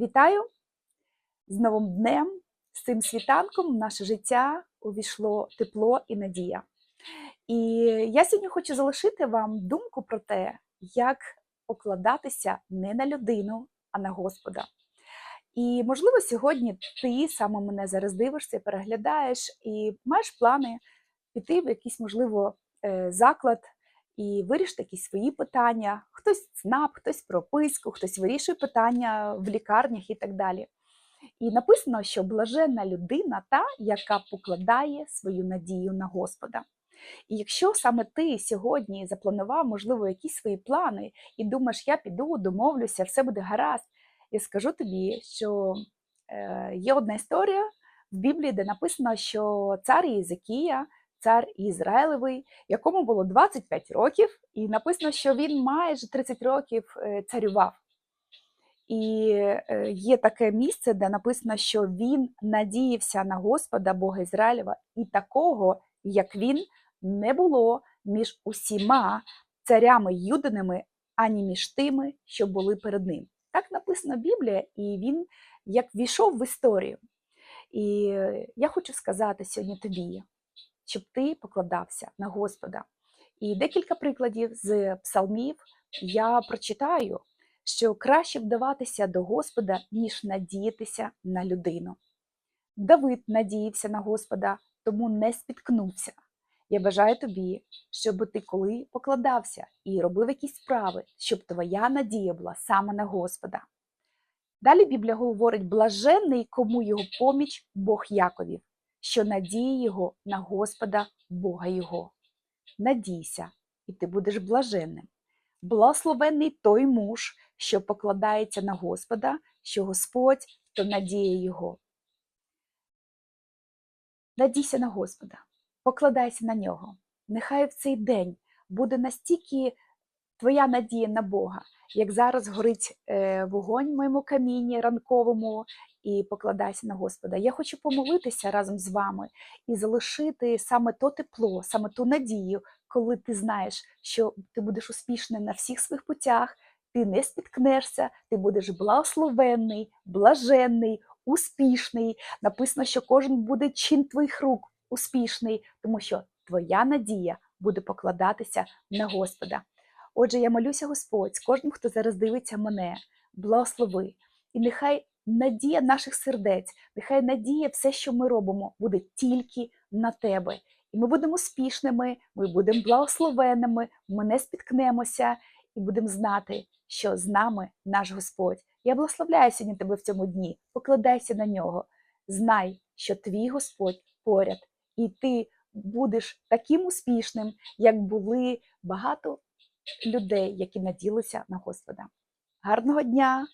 Вітаю з новим днем, з цим світанком в наше життя увійшло тепло і надія. І я сьогодні хочу залишити вам думку про те, як покладатися не на людину, а на Господа. І, можливо, сьогодні ти саме мене зараз дивишся, переглядаєш і маєш плани піти в якийсь, можливо, е, заклад і вирішити якісь свої питання. Хтось ЦНАП, хтось прописку, хтось вирішує питання в лікарнях і так далі. І написано, що блаженна людина та, яка покладає свою надію на Господа. І якщо саме ти сьогодні запланував, можливо, якісь свої плани, і думаєш, я піду, домовлюся, все буде гаразд, я скажу тобі, що е, є одна історія в Біблії, де написано, що цар Єзекія, цар Ізраїлевий, якому було 25 років, і написано, що він майже 30 років е, царював. І е, є таке місце, де написано, що він надіявся на Господа Бога Ізраїлева, і такого, як він, не було між усіма царями юдинами, ані між тими, що були перед ним. Так написано Біблія, і він як війшов в історію. І я хочу сказати сьогодні тобі, щоб ти покладався на Господа. І декілька прикладів з псалмів я прочитаю, що краще вдаватися до Господа, ніж надіятися на людину. Давид надіявся на Господа, тому не спіткнувся. Я бажаю тобі, щоб ти коли покладався і робив якісь справи, щоб твоя надія була саме на Господа. Далі Біблія говорить: блаженний, кому його поміч Бог Яковів, що надіє його на Господа Бога Його. Надійся, і ти будеш блаженним. Благословенний той муж, що покладається на Господа, що Господь то надіє Його. Надійся на Господа, покладайся на нього. Нехай в цей день буде настільки твоя надія на Бога, як зараз горить е, вогонь в моєму камінні ранковому, і покладайся на Господа. Я хочу помолитися разом з вами і залишити саме то тепло, саме ту надію, коли ти знаєш, що ти будеш успішним на всіх своїх путях, ти не спіткнешся, ти будеш благословенний, блаженний, успішний. Написано, що кожен буде чин твоїх рук успішний, тому що твоя надія буде покладатися на Господа. Отже, я молюся, Господь, з кожним, хто зараз дивиться мене, благослови. І нехай надія наших сердець, нехай надія, все, що ми робимо, буде тільки на тебе. І ми будемо успішними, ми будемо благословенними, ми не спіткнемося і будемо знати, що з нами наш Господь. Я благословляю сьогодні тебе в цьому дні, покладайся на нього. Знай, що твій Господь поряд, і ти будеш таким успішним, як були багато людей, які наділися на Господа. Гарного дня!